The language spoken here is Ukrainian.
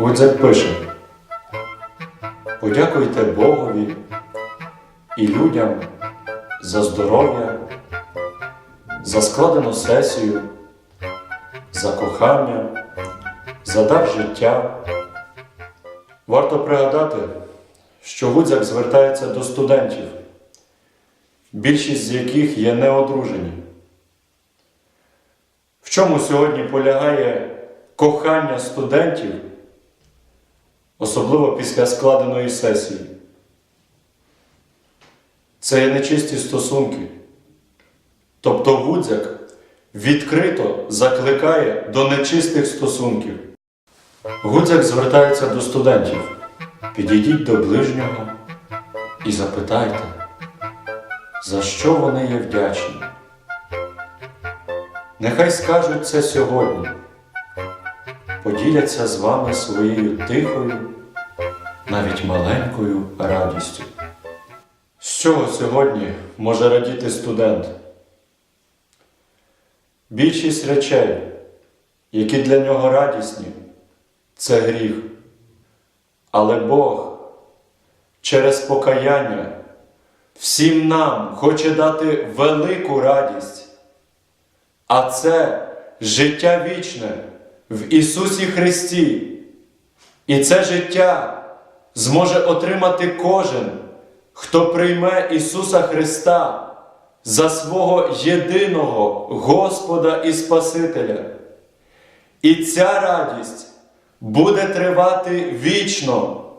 Гудзик пише: Подякуйте Богові і людям за здоров'я, за складену сесію, за кохання, за дар життя. Варто пригадати, що Гудзяк звертається до студентів, більшість з яких є неодружені. В чому сьогодні полягає кохання студентів, особливо після складеної сесії? Це є нечисті стосунки. Тобто Гудзяк відкрито закликає до нечистих стосунків. Гудзяк звертається до студентів. Підійдіть до ближнього і запитайте, за що вони є вдячні. Нехай скажуть це сьогодні, поділяться з вами своєю тихою, навіть маленькою радістю. З чого сьогодні може радіти студент? Більшість речей, які для нього радісні, це гріх. Але Бог через покаяння всім нам хоче дати велику радість, а це життя вічне в Ісусі Христі. І це життя зможе отримати кожен, хто прийме Ісуса Христа за свого єдиного Господа і Спасителя. І ця радість буде тривати вічно